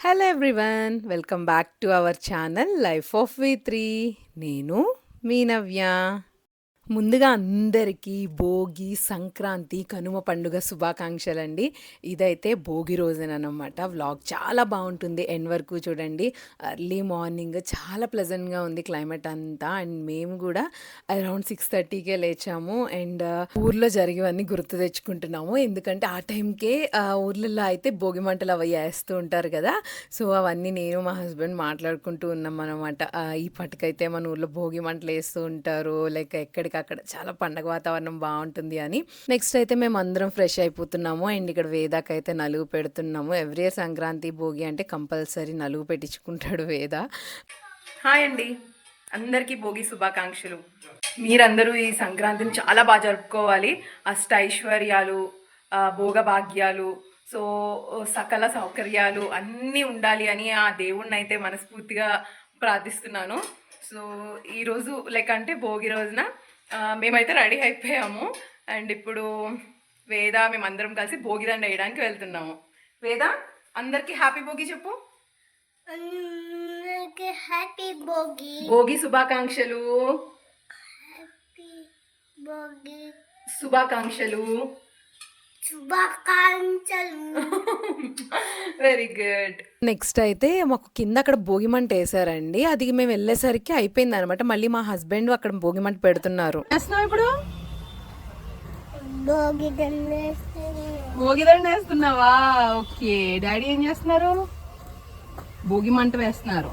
Hello everyone welcome back to our channel life of V three నేను మీ నవ్య ముందుగా అందరికీ భోగి సంక్రాంతి కనుమ పండుగ శుభాకాంక్షలండి. ఇదైతే భోగి రోజునమాట వ్లాగ్ చాలా బాగుంటుంది. ఎండ్ వరకు చూడండి. ఎర్లీ మార్నింగ్ చాలా ప్లెజెంట్గా ఉంది క్లైమేట్ అంతా. అండ్ మేము కూడా అరౌండ్ సిక్స్ థర్టీకే లేచాము. అండ్ ఊర్లో జరిగేవన్నీ గుర్తు తెచ్చుకుంటున్నాము. ఎందుకంటే ఆ టైంకే ఊర్లలో అయితే భోగి మంటలు అవి వేస్తూ ఉంటారు కదా. సో అవన్నీ నేను మా హస్బెండ్ మాట్లాడుకుంటూ ఉన్నాం అనమాట ఈ పట్టుకైతే మన ఊర్లో భోగి మంటలు వేస్తూ ఉంటారు. లైక్ అక్కడ చాలా పండగ వాతావరణం బాగుంటుంది అని. నెక్స్ట్ అయితే మేము అందరం ఫ్రెష్ అయిపోతున్నాము. అండ్ ఇక్కడ వేదాకి అయితే నలుగు పెడుతున్నాము. ఎవ్రీ ఇయర్ సంక్రాంతి భోగి అంటే కంపల్సరీ నలుగు పెట్టించుకుంటాడు వేద. హాయ్ అండి. అందరికీ భోగి శుభాకాంక్షలు. మీరందరూ ఈ సంక్రాంతిని చాలా బాగా జరుపుకోవాలి. అష్ట ఐశ్వర్యాలు భోగభాగ్యాలు సో సకల సౌకర్యాలు అన్నీ ఉండాలి అని ఆ దేవుణ్ణి అయితే మనస్ఫూర్తిగా ప్రార్థిస్తున్నాను. సో ఈరోజు లైక్ అంటే భోగి రోజున మేమైతే రెడీ అయిపోయాము. అండ్ ఇప్పుడు వేద మేమందరం కలిసి భోగిదండ వేయడానికి వెళ్తున్నాము. వేద అందరికీ హ్యాపీ భోగి చెప్పు. హ్యాపీ భోగి. భోగి శుభాకాంక్షలు. భోగి. శుభాకాంక్షలు. శుభాకాంక్షలు. వెరీ గుడ్ నెక్స్ట్ అయితే మాకు కింద అక్కడ భోగి మంట వేసారండి అది మేము వెళ్ళేసరికి అయిపోయింది అనమాట మళ్ళీ మా హస్బెండ్ అక్కడ భోగి మంట పెడుతున్నారు ఇప్పుడు? భోగి దండేస్తే భోగి దండ వేస్తున్నావా? ఓకే. డాడీ ఏం చేస్తున్నారు? భోగి మంట వేస్తున్నారు.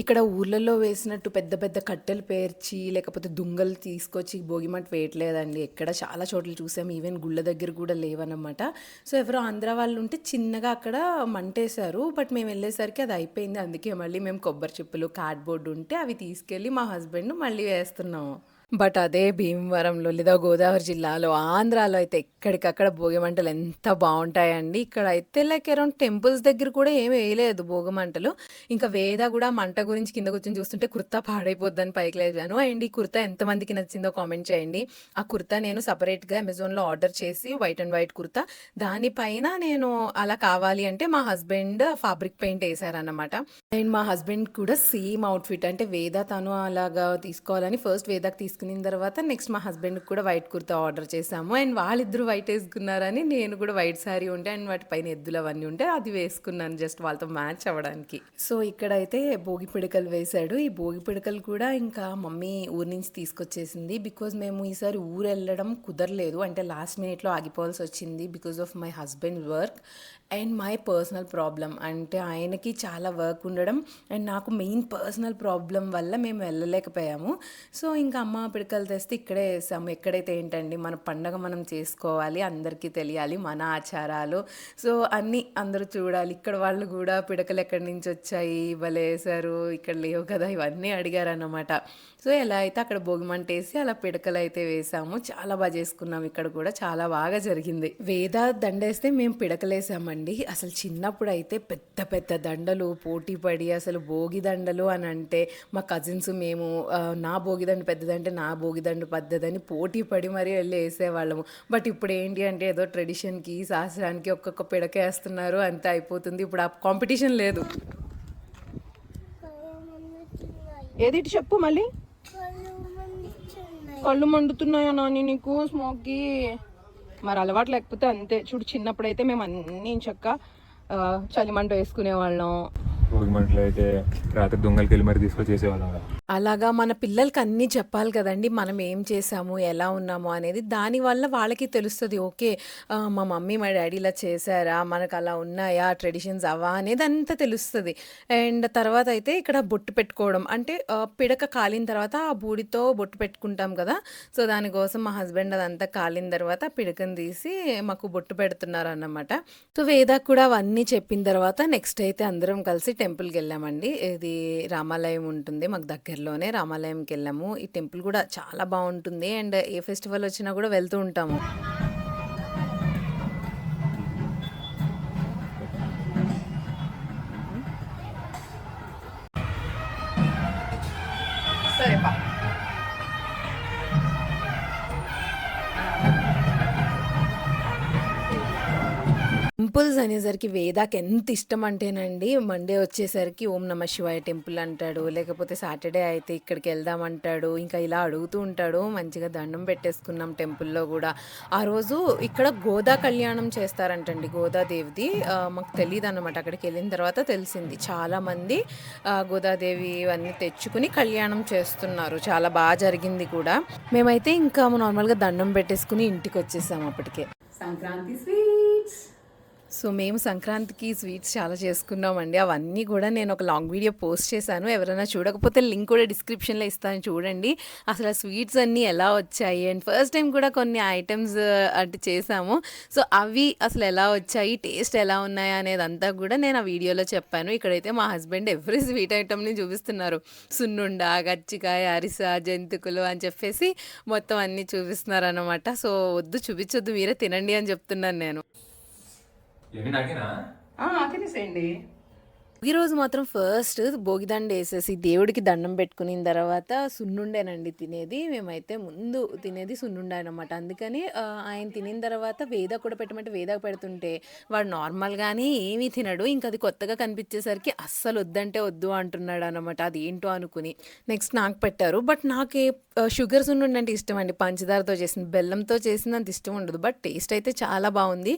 ఇక్కడ ఊర్లలో వేసినట్టు పెద్ద పెద్ద కట్టెలు పేర్చి లేకపోతే దుంగలు తీసుకొచ్చి భోగి వేయట్లేదండి. ఎక్కడ చాలా చోట్ల చూసాం. ఈవెన్ గుళ్ళ దగ్గర కూడా లేవనమాట. సో ఎవరో ఆంధ్ర వాళ్ళు ఉంటే చిన్నగా అక్కడ మంటేశారు. బట్ మేము వెళ్ళేసరికి అది అయిపోయింది. అందుకే మళ్ళీ మేము కొబ్బరి చెప్పులు కార్డ్బోర్డ్ ఉంటే అవి తీసుకెళ్ళి మా హస్బెండ్ మళ్ళీ వేస్తున్నాము. బట్ అదే భీమవరంలో లేదా గోదావరి జిల్లాలో ఆంధ్రాలో అయితే ఎక్కడికక్కడ భోగి మంటలు ఎంత బాగుంటాయండి. ఇక్కడ అయితే లైక్ అరౌండ్ టెంపుల్స్ దగ్గర కూడా ఏం వేయలేదు భోగి మంటలు ఇంకా వేద కూడా మంట గురించి కింద కూర్చొని చూస్తుంటే కుర్తా పాడైపోద్దని పైకి లేచాను. అండ్ ఈ కుర్తా ఎంతమందికి నచ్చిందో కామెంట్ చేయండి. ఆ కుర్తా నేను సపరేట్గా అమెజాన్లో ఆర్డర్ చేసి వైట్ అండ్ వైట్ కుర్తా. దానిపైన నేను అలా కావాలి అంటే మా హస్బెండ్ ఫాబ్రిక్ పెయింట్ వేసారనమాట అండ్ మా హస్బెండ్ కూడా సేమ్ అవుట్ఫిట్ అంటే వేద తను అలాగా తీసుకోవాలని ఫస్ట్ వేదాకి వేసుకున్న తర్వాత నెక్స్ట్ మా హస్బెండ్కి కూడా వైట్ కుర్తా ఆర్డర్ చేశాము. అండ్ వాళ్ళిద్దరు వైట్ వేసుకున్నారని నేను కూడా వైట్ శారీ ఉంటే అండ్ వాటి పైన ఎద్దులు అవన్నీ ఉంటే అది వేసుకున్నాను జస్ట్ వాళ్ళతో మ్యాచ్ అవ్వడానికి. సో ఇక్కడైతే భోగి పిడకలు వేశాడు. ఈ భోగి పిడకలు కూడా ఇంకా మమ్మీ ఊరి నుంచి తీసుకొచ్చేసింది. బికాజ్ మేము ఈసారి ఊరు వెళ్ళడం కుదరలేదు. అంటే లాస్ట్ మినిట్లో ఆగిపోవాల్సి వచ్చింది because of my husband work and my personal problem అంటే ఆయనకి చాలా వర్క్ ఉండడం అండ్ నాకు మెయిన్ పర్సనల్ ప్రాబ్లం వల్ల మేము వెళ్ళలేకపోయాము. సో ఇంకా అమ్మ పిడకలు తెస్తే ఇక్కడే వేసాము. ఎక్కడైతే ఏంటండి? మన పండగ మనం చేసుకోవాలి అందరికీ తెలియాలి మన ఆచారాలు. సో అన్నీ అందరూ చూడాలి. ఇక్కడ వాళ్ళు కూడా పిడకలు ఎక్కడి నుంచి వచ్చాయి? భలే ఇక్కడ లేవు కదా? ఇవన్నీ అడిగారన్నమాట. సో ఎలా అయితే అక్కడ భోగిమంట వేసి అలా పిడకలు అయితే వేసాము. చాలా బాగా చేసుకున్నాం. ఇక్కడ కూడా చాలా బాగా జరిగింది. వేద దండేస్తే మేము పిడకలేసామండి. అసలు చిన్నప్పుడు అయితే పెద్ద పెద్ద దండలు పోటీ పడి అసలు భోగి దండలు అని అంటే మా కజిన్స్ మేము నా భోగిదండ పెద్దదంటే నా భోగిదండ పెద్దదని పోటీ పడి మరీ వెళ్ళి వేసేవాళ్ళము. బట్ ఇప్పుడు ఏంటి అంటే ఏదో ట్రెడిషన్కి శాస్త్రానికి ఒక్కొక్క పిడక వేస్తున్నారు అంతే అయిపోతుంది. ఇప్పుడు ఆ కాంపిటీషన్ లేదు. ఏది చెప్పు మళ్ళీ. కళ్ళు మండుతున్నాయా. నాని నీకు? స్మోక్కి మరి అలవాటు లేకపోతే అంతే. చూడు చిన్నప్పుడు అయితే మేము అన్ని చక్క చలిమంట వేసుకునే వాళ్ళం భోగి మంటలు అయితే రాత్రి దొంగలకి వెళ్ళి మరి తీసుకొచ్చి చేసేవాళ్ళం అలాగా మన పిల్లలకి అన్నీ చెప్పాలి కదండి. మనం ఏం చేసాము ఎలా ఉన్నాము అనేది దానివల్ల వాళ్ళకి తెలుస్తుంది. ఓకే మా మమ్మీ మా డాడీ ఇలా చేశారా మనకు అలా ఉన్నాయా ట్రెడిషన్స్ అవా అనేది అంతా తెలుస్తుంది. అండ్ తర్వాత అయితే ఇక్కడ బొట్టు పెట్టుకోవడం. అంటే పిడక కాలిన తర్వాత ఆ బూడితో బొట్టు పెట్టుకుంటాం కదా. సో దానికోసం మా హస్బెండ్ అదంతా కాలిన తర్వాత పిడకను తీసి మాకు బొట్టు పెడుతున్నారు అన్నమాట సో వేదాకు కూడా అవన్నీ చెప్పిన తర్వాత నెక్స్ట్ అయితే అందరం కలిసి టెంపుల్కి వెళ్ళామండి. ఇది రామాలయం ఉంటుంది మాకు దగ్గరలోనే రామాలయంకి వెళ్ళాము ఈ టెంపుల్ కూడా చాలా బాగుంటుంది. అండ్ ఏ ఫెస్టివల్ వచ్చినా కూడా వెళ్తూ ఉంటాము. టెంపుల్స్ అనేసరికి వేదాకి ఎంత ఇష్టం అంటేనండి మండే వచ్చేసరికి ఓం నమ శివాయ టెంపుల్ అంటాడు లేకపోతే సాటర్డే అయితే ఇక్కడికి వెళ్దాం అంటాడు ఇంకా ఇలా అడుగుతూ ఉంటాడు మంచిగా దండం పెట్టేసుకున్నాం టెంపుల్లో కూడా. ఆ రోజు ఇక్కడ గోదా కళ్యాణం చేస్తారంటండి గోదాదేవిది. మాకు తెలియదు అనమాట అక్కడికి వెళ్ళిన తర్వాత తెలిసింది. చాలామంది గోదాదేవి ఇవన్నీ తెచ్చుకుని కళ్యాణం చేస్తున్నారు. చాలా బాగా జరిగింది కూడా. మేమైతే ఇంకా నార్మల్గా దండం పెట్టేసుకుని ఇంటికి వచ్చేసాం అప్పటికే. సంక్రాంతి స్వీట్స్! సో మేము సంక్రాంతికి స్వీట్స్ చాలా చేసుకున్నామండి. అవన్నీ కూడా నేను ఒక లాంగ్ వీడియో పోస్ట్ చేశాను. ఎవరైనా చూడకపోతే లింక్ కూడా డిస్క్రిప్షన్లో ఇస్తాను చూడండి. అసలు ఆ స్వీట్స్ అన్నీ ఎలా వచ్చాయి? అండ్ ఫస్ట్ టైం కూడా కొన్ని ఐటమ్స్ అంటే చేశాము. సో అవి అసలు ఎలా వచ్చాయి? టేస్ట్ ఎలా ఉన్నాయి? అనేది అంతా కూడా నేను ఆ వీడియోలో చెప్పాను. ఇక్కడైతే మా హస్బెండ్ ఎవ్రీ స్వీట్ ఐటమ్ని చూపిస్తున్నారు. సున్నుండ గచ్చికాయ అరిస జంతికలు అని చెప్పేసి మొత్తం అన్నీ చూపిస్తున్నారు అనమాట సో వద్దు చూపించొద్దు మీరే తినండి అని చెప్తున్నాను నేను. ఇవన్నీ నాకేనా? తినేసేయండి. ఈ రోజు మాత్రం ఫస్ట్ భోగిదండ వేసేసి దేవుడికి దండం పెట్టుకున్న తర్వాత సున్నుండేనండి తినేది. మేమైతే ముందు తినేది సున్నుండే అనమాట అందుకని ఆయన తినిన తర్వాత వేద కూడా పెట్టమంటే వేద పెడుతుంటే వాడు నార్మల్గానే ఏమీ తినడు. ఇంకా అది కొత్తగా కనిపించేసరికి అస్సలు వద్దంటే వద్దు అంటున్నాడు అనమాట అది ఏంటో అనుకుని నెక్స్ట్ నాకు పెట్టారు. బట్ నాకే షుగర్ సున్నుండి అంటే ఇష్టం అండి పంచదారతో చేసిన బెల్లంతో చేసిన అంత ఇష్టం ఉండదు. బట్ టేస్ట్ అయితే చాలా బాగుంది.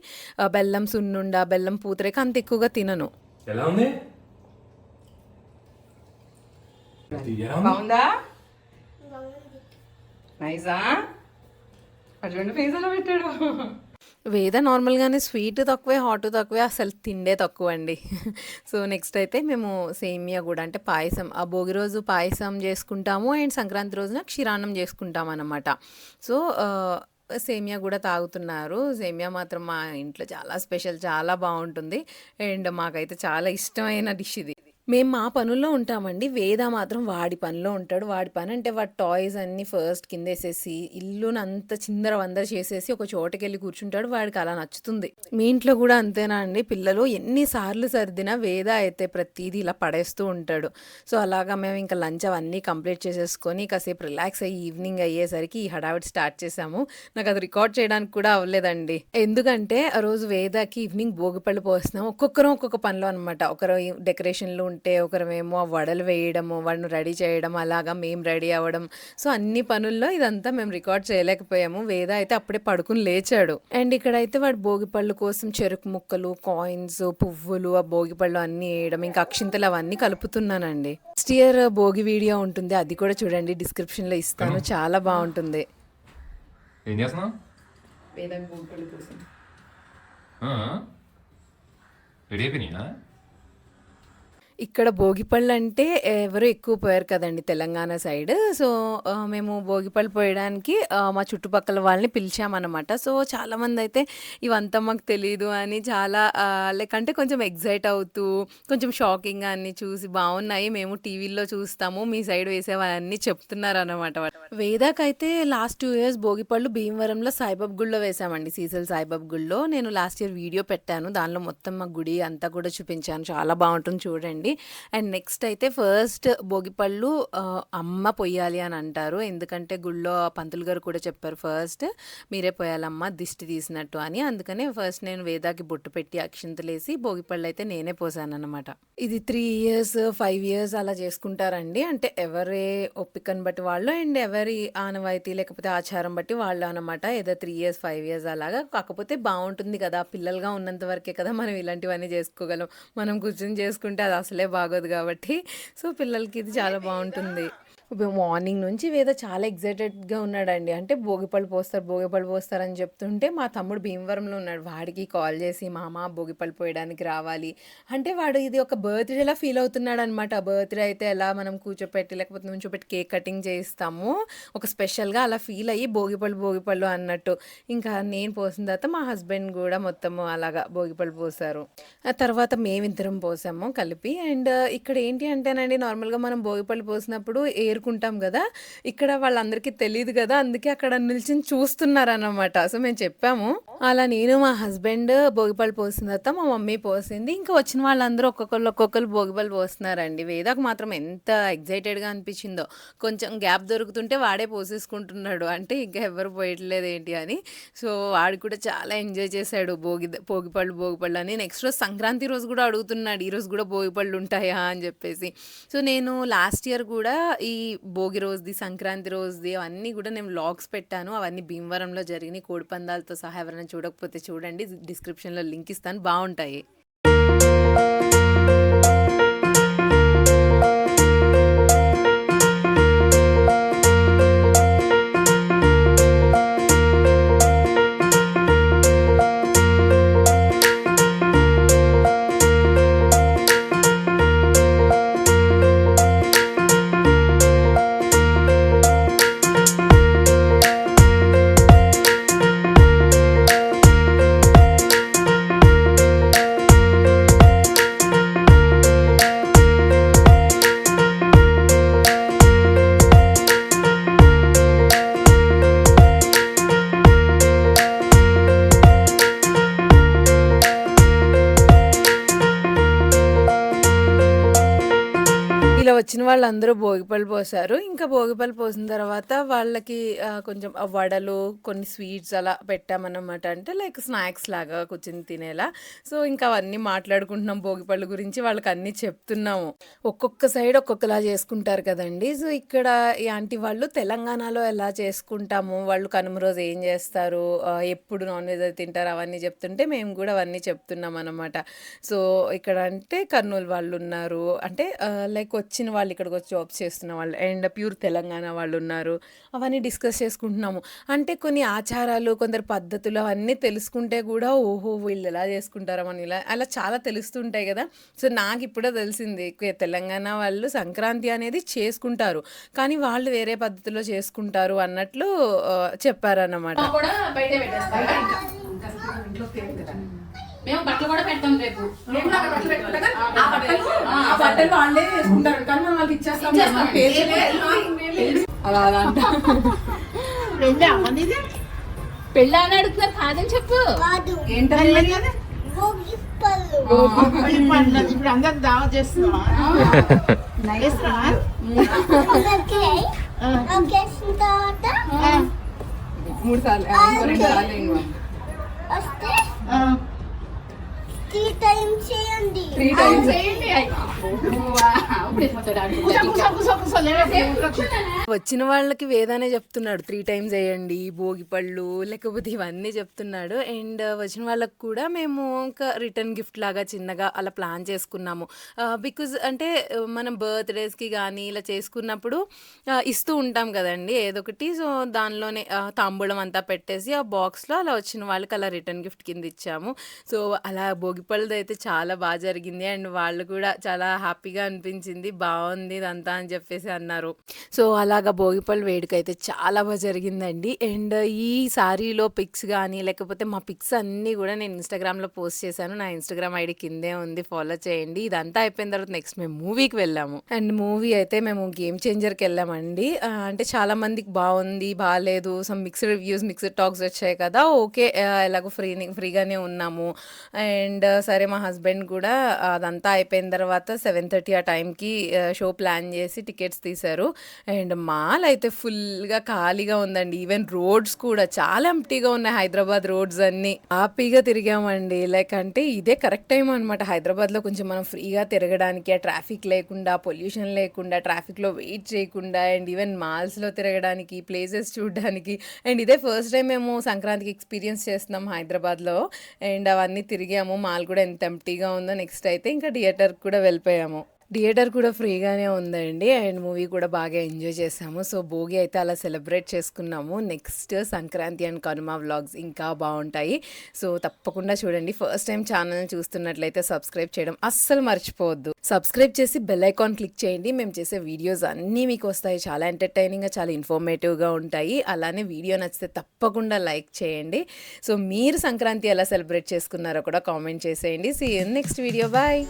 బెల్లం సున్నుండ బెల్లం పూతరేక అంత ఎక్కువగా తినను. ఎలా ఉంది? ఎలా ఉంది? బాగుందా? అటువంటి అలా పెట్టాడు? వేద నార్మల్గానే స్వీట్ తక్కువే హాట్ తక్కువే అసలు తిండే తక్కువ అండి సో నెక్స్ట్ అయితే మేము సేమియా కూడా అంటే పాయసం ఆ భోగి రోజు పాయసం చేసుకుంటాము అండ్ సంక్రాంతి రోజున క్షీరాన్నం చేసుకుంటాం అన్నమాట సో సేమియా కూడా తాగుతున్నారు. సేమియా మాత్రం మా ఇంట్లో చాలా స్పెషల్ చాలా బాగుంటుంది. అండ్ మాకైతే చాలా ఇష్టమైన డిష్ ఇది. మేము మా పనుల్లో ఉంటామండి. వేద మాత్రం వాడి పనిలో ఉంటాడు. వాడి పని అంటే వాడి టాయ్స్ అన్ని ఫస్ట్ కిందేసేసి ఇల్లుని అంత చిందర వందర చేసేసి ఒక చోటకి వెళ్ళి కూర్చుంటాడు. వాడికి అలా నచ్చుతుంది. మీ ఇంట్లో కూడా అంతేనా అండి? పిల్లలు ఎన్నిసార్లు సర్దినా వేద అయితే ప్రతిదీ ఇలా పడేస్తూ ఉంటాడు. సో అలాగా మేము ఇంకా లంచ్ అవన్నీ కంప్లీట్ చేసేసుకొని కాసేపు రిలాక్స్ అయ్యి ఈవినింగ్ అయ్యేసరికి ఈ హడావిడి స్టార్ట్ చేసాము నాకు అది రికార్డ్ చేయడానికి కూడా అవ్వలేదండి. ఎందుకంటే ఆ రోజు వేదకి ఈవినింగ్ భోగిపళ్ళు పోస్తున్నాం ఒక్కొక్కరం ఒక్కొక్క పనిలో అనమాట ఒకరు డెకరేషన్లు ఉంటే ఒకరమేమో ఆ వడలు వేయడము వాడిని రెడీ చేయడం అలాగా మేము రెడీ అవ్వడం. సో అన్ని పనుల్లో ఇదంతా మేము రికార్డ్ చేయలేకపోయాము. వేద అయితే అప్పుడే పడుకుని లేచాడు. అండ్ ఇక్కడైతే వాడు భోగిపళ్ళు కోసం చెరుకు ముక్కలు కాయిన్స్ పువ్వులు ఆ భోగిపళ్ళు అన్ని వేయడం ఇంకా అక్షింతలు అవన్నీ కలుపుతున్నానండి. నెక్స్ట్ ఇయర్ భోగి వీడియో ఉంటుంది. అది కూడా చూడండి. డిస్క్రిప్షన్లో ఇస్తాను. చాలా బాగుంటుంది. ఏం చేస్తున్నావు? భోగిపళ్ళు కోసం. రెడీ అయిపోయినా ఇక్కడ భోగిపళ్ళు అంటే ఎవరు ఎక్కువ పోయారు కదండి తెలంగాణ సైడ్. సో మేము భోగిపళ్ళు పోయడానికి మా చుట్టుపక్కల వాళ్ళని పిలిచామన్నమాట. సో చాలామంది అయితే ఇవంతా మాకు తెలియదు అని చాలా లైక్ అంటే కొంచెం ఎగ్జైట్ అవుతూ కొంచెం షాకింగ్ అన్ని చూసి బాగున్నాయి మేము టీవీలో చూస్తాము మీ సైడ్ వేసేవన్నీ చెప్తున్నారు అనమాట వేదాకైతే లాస్ట్ టూ ఇయర్స్ భోగిపళ్ళు భీమవరంలో సాయిబాబు గుడిలో వేసామండి సీసల్ సాయిబాబా గుడిలో నేను లాస్ట్ ఇయర్ వీడియో పెట్టాను. దానిలో మొత్తం మా గుడి అంతా కూడా చూపించాను. చాలా బాగుంటుంది చూడండి. అండ్ నెక్స్ట్ అయితే ఫస్ట్ భోగిపళ్ళు అమ్మ పొయ్యాలి అని అంటారు. ఎందుకంటే గుళ్ళో పంతులు గారు కూడా చెప్పారు ఫస్ట్ మీరే పోయాలమ్మ దిష్టి తీసినట్టు అని. అందుకనే ఫస్ట్ నేను వేదాకి బొట్టు పెట్టి అక్షింతలేసి భోగిపళ్ళు అయితే నేనే పోసాను అనమాట ఇది త్రీ ఇయర్స్ ఫైవ్ ఇయర్స్ అలా చేసుకుంటారండి. అంటే ఎవరే ఒప్పికను బట్టి వాళ్ళు. అండ్ ఎవరి ఆనవాయితీ లేకపోతే ఆచారం బట్టి వాళ్ళు అనమాట ఏదో త్రీ ఇయర్స్ ఫైవ్ ఇయర్స్ అలాగా. కాకపోతే బాగుంటుంది కదా పిల్లలుగా ఉన్నంత వరకే కదా మనం ఇలాంటివన్నీ చేసుకోగలం. మనం కూర్చొని చేసుకుంటే అది అసలే బాగోదు కాబట్టి. సో పిల్లలకి ఇది చాలా బాగుంటుంది. మార్నింగ్ నుంచి వేద చాలా ఎగ్జైటెడ్గా ఉన్నాడండి. అంటే భోగిపళ్ళు పోస్తారు భోగిపళ్ళు పోస్తారు అని చెప్తుంటే మా తమ్ముడు భీమవరంలో ఉన్నాడు. వాడికి కాల్ చేసి మామ భోగిపళ్ళు పోయడానికి రావాలి. అంటే వాడు ఇది ఒక బర్త్డేలా ఫీల్ అవుతున్నాడు అనమాట బర్త్డే అయితే ఎలా మనం కూర్చోపెట్టి లేకపోతే నుంచోపెట్టి కేక్ కటింగ్ చేయిస్తాము. ఒక స్పెషల్గా అలా ఫీల్ అయ్యి భోగిపళ్ళు భోగిపళ్ళు అన్నట్టు. ఇంకా నేను పోసిన తర్వాత మా హస్బెండ్ కూడా మొత్తము అలాగా భోగిపళ్ళు పోసారు. ఆ తర్వాత మేమిద్దరం పోసాము కలిపి. అండ్ ఇక్కడ ఏంటి అంటేనండి నార్మల్గా మనం భోగిపళ్ళు పోసినప్పుడు ఎయిర్ ఎదుర్కొంటాం కదా ఇక్కడ వాళ్ళందరికీ తెలియదు కదా అందుకే అక్కడ నిల్చుని చూస్తున్నారు అన్నమాట సో మేము చెప్పాము. అలా నేను మా హస్బెండ్ భోగిపళ్ళు పోసిన తర్వాత మా మమ్మీ పోసింది. ఇంకా వచ్చిన వాళ్ళందరూ ఒక్కొక్కరు ఒక్కొక్కరు భోగిపళ్ళు పోస్తున్నారండి. వేదాకు మాత్రం ఎంత ఎగ్జైటెడ్గా అనిపించిందో. కొంచెం గ్యాప్ దొరుకుతుంటే వాడే పోసేసుకుంటున్నాడు. అంటే ఇంకా ఎవరు పోయట్లేదు ఏంటి అని. సో వాడు కూడా చాలా ఎంజాయ్ చేశాడు భోగి భోగిపళ్ళు భోగిపళ్ళు అని. నెక్స్ట్ రోజు సంక్రాంతి రోజు కూడా అడుగుతున్నాడు ఈ రోజు కూడా భోగిపళ్ళు ఉంటాయా? అని చెప్పేసి. సో నేను లాస్ట్ ఇయర్ కూడా ఈ భోగి రోజుది సంక్రాంతి రోజుది అవన్నీ కూడా నేను వ్లాగ్స్ పెట్టాను. అవన్నీ భీమవరంలో జరిగినాయి. కోడి పందాలతో సహా ఎవరైనా చూడకపోతే చూడండి డిస్క్రిప్షన్లో లింక్ ఇస్తాను. బాగుంటాయి. ఇలా వచ్చిన వాళ్ళందరూ భోగిపళ్ళు పోసారు. ఇంకా భోగిపళ్ళు పోసిన తర్వాత వాళ్ళకి కొంచెం వడలు కొన్ని స్వీట్స్ అలా పెట్టామన్నమాట. అంటే లైక్ స్నాక్స్ లాగా కూర్చుని తినేలా. సో ఇంకా అవన్నీ మాట్లాడుకుంటున్నాం భోగిపళ్ళు గురించి. వాళ్ళకి అన్నీ చెప్తున్నాము. ఒక్కొక్క సైడ్ ఒక్కొక్కలా చేసుకుంటారు కదండి. సో ఇక్కడ యాంటీ వాళ్ళు తెలంగాణలో ఎలా చేసుకుంటాము? వాళ్ళు కనుమ రోజు ఏం చేస్తారు? ఎప్పుడు నాన్ వెజ్ అది తింటారు? అవన్నీ చెప్తుంటే మేము కూడా అవన్నీ చెప్తున్నాం అనమాట సో ఇక్కడ అంటే కర్నూలు వాళ్ళు ఉన్నారు. అంటే లైక్ వచ్చిన వాళ్ళు ఇక్కడికి వచ్చి జాబ్స్ చేస్తున్న వాళ్ళు అండ్ ప్యూర్ తెలంగాణ వాళ్ళు ఉన్నారు. అవన్నీ డిస్కస్ చేసుకుంటున్నాము. అంటే కొన్ని ఆచారాలు కొందరు పద్ధతులు అవన్నీ తెలుసుకుంటే కూడా ఓహో వీళ్ళు ఎలా చేసుకుంటారో అని ఇలా అలా చాలా తెలుస్తుంటాయి కదా. సో నాకు ఇప్పుడే తెలిసింది తెలంగాణ వాళ్ళు సంక్రాంతి అనేది చేసుకుంటారు. కానీ వాళ్ళు వేరే పద్ధతిలో చేసుకుంటారు అన్నట్లు చెప్పారన్నమాట. కూడా బయట పెట్టేస్తాం. మేము బట్టలు కూడా పెడతాం రేపు. ఆ బట్టలు ఆ బట్టలు వాళ్ళే వేసుకుంటారు. కానీ మనం వాళ్ళకి ఇచ్చేస్తాం కదా, పేరు చెప్పి. అలా అలా అంట పెళ్ళి అని అడుగుతున్నారు. కాదని చెప్పు. కాదు ఏంటది? భోగి పళ్ళు. ఇప్పుడు అందరికి దావా చేస్తున్నావా? ఓకే ఓకేసిన తర్వాత మూడు సార్లు ఆ, ఇంకో రెండు సార్లు ఇంకో. వస్తే త్రీ టైమ్స్ చేయండి. త్రీ టైమ్స్ చేయండి. వచ్చిన వాళ్ళకి వేదానే చెప్తున్నాడు. త్రీ టైమ్స్ వేయండి భోగి పళ్ళు లేకపోతే ఇవన్నీ చెప్తున్నాడు. అండ్ uh, వచ్చిన వాళ్ళకి కూడా మేము ఇంకా రిటర్న్ గిఫ్ట్ లాగా చిన్నగా అలా ప్లాన్ చేసుకున్నాము. Uh, బికాజ్ అంటే uh, మనం బర్త్డేస్కి కానీ ఇలా చేసుకున్నప్పుడు ఇస్తూ ఉంటాం కదండి ఏదో ఒకటి సో దానిలోనే తాంబూలం అంతా పెట్టేసి ఆ బాక్స్లో అలా వచ్చిన వాళ్ళకి అలా రిటర్న్ గిఫ్ట్ కింద ఇచ్చాము. సో అలా భోగి పళ్ళది అయితే చాలా బాగా జరిగింది. అండ్ వాళ్ళు కూడా చాలా హ్యాపీగా అనిపించింది బాగుంది ఇదంతా అని చెప్పేసి అన్నారు. సో అలాగా భోగిపళ్ళు వేడుక అయితే చాలా బాగా జరిగిందండి. అండ్ ఈ సారీలో పిక్స్ కానీ లేకపోతే మా పిక్స్ అన్నీ కూడా నేను ఇన్స్టాగ్రామ్లో పోస్ట్ చేశాను. నా ఇన్స్టాగ్రామ్ ఐడి కిందే ఉంది ఫాలో చేయండి. ఇదంతా అయిపోయిన తర్వాత నెక్స్ట్ మేము మూవీకి వెళ్ళాము. అండ్ మూవీ అయితే మేము గేమ్ చేంజర్కి వెళ్ళామండి. అంటే చాలా మందికి బాగుంది బాగాలేదు. Some mixed reviews mixed talks వచ్చాయి కదా. ఓకే ఎలాగో ఫ్రీ ఫ్రీగానే ఉన్నాము. అండ్ సరే మా హస్బెండ్ కూడా అదంతా అయిపోయిన తర్వాత సెవెన్ థర్టీ ఆ టైంకి షో ప్లాన్ చేసి టికెట్స్ తీశారు. అండ్ మాల్ అయితే ఫుల్గా ఖాళీగా ఉందండి. ఈవెన్ రోడ్స్ కూడా చాలా ఎంప్టీగా ఉన్నాయి. హైదరాబాద్ రోడ్స్ అన్నీ హ్యాపీగా తిరిగామండి. లైక్ అంటే ఇదే కరెక్ట్ టైం అనమాట హైదరాబాద్లో కొంచెం మనం ఫ్రీగా తిరగడానికి ఆ ట్రాఫిక్ లేకుండా పొల్యూషన్ లేకుండా ట్రాఫిక్లో వెయిట్ చేయకుండా అండ్ ఈవెన్ మాల్స్లో తిరగడానికి ప్లేసెస్ చూడడానికి. అండ్ ఇదే ఫస్ట్ టైం మేము సంక్రాంతికి ఎక్స్పీరియన్స్ చేస్తున్నాం హైదరాబాద్లో. అండ్ అవన్నీ తిరిగాము. మాల్ కూడా ఎంత ఎంప్టీగా ఉందో నెక్స్ట్ అయితే ఇంకా థియేటర్ కూడా వెళ్ళిపోయాము. థియేటర్ కూడా ఫ్రీగానే ఉందండి. అండ్ మూవీ కూడా బాగా ఎంజాయ్ చేసాము. సో భోగి అయితే అలా సెలబ్రేట్ చేసుకున్నాము. Next Sankranti and Kanuma vlogs ఇంకా బాగుంటాయి. సో తప్పకుండా చూడండి. ఫస్ట్ టైం ఛానల్ చూస్తున్నట్లయితే సబ్స్క్రైబ్ చేయడం అస్సలు మర్చిపోవద్దు. సబ్స్క్రైబ్ చేసి బెల్ ఐకాన్ క్లిక్ చేయండి. మేము చేసే వీడియోస్ అన్నీ మీకు వస్తాయి. చాలా ఎంటర్టైనింగ్గా చాలా ఇన్ఫర్మేటివ్గా ఉంటాయి. అలానే వీడియో నచ్చితే తప్పకుండా లైక్ చేయండి. సో మీరు సంక్రాంతి ఎలా సెలబ్రేట్ చేసుకున్నారో కూడా కామెంట్ చేసేయండి. See next video bye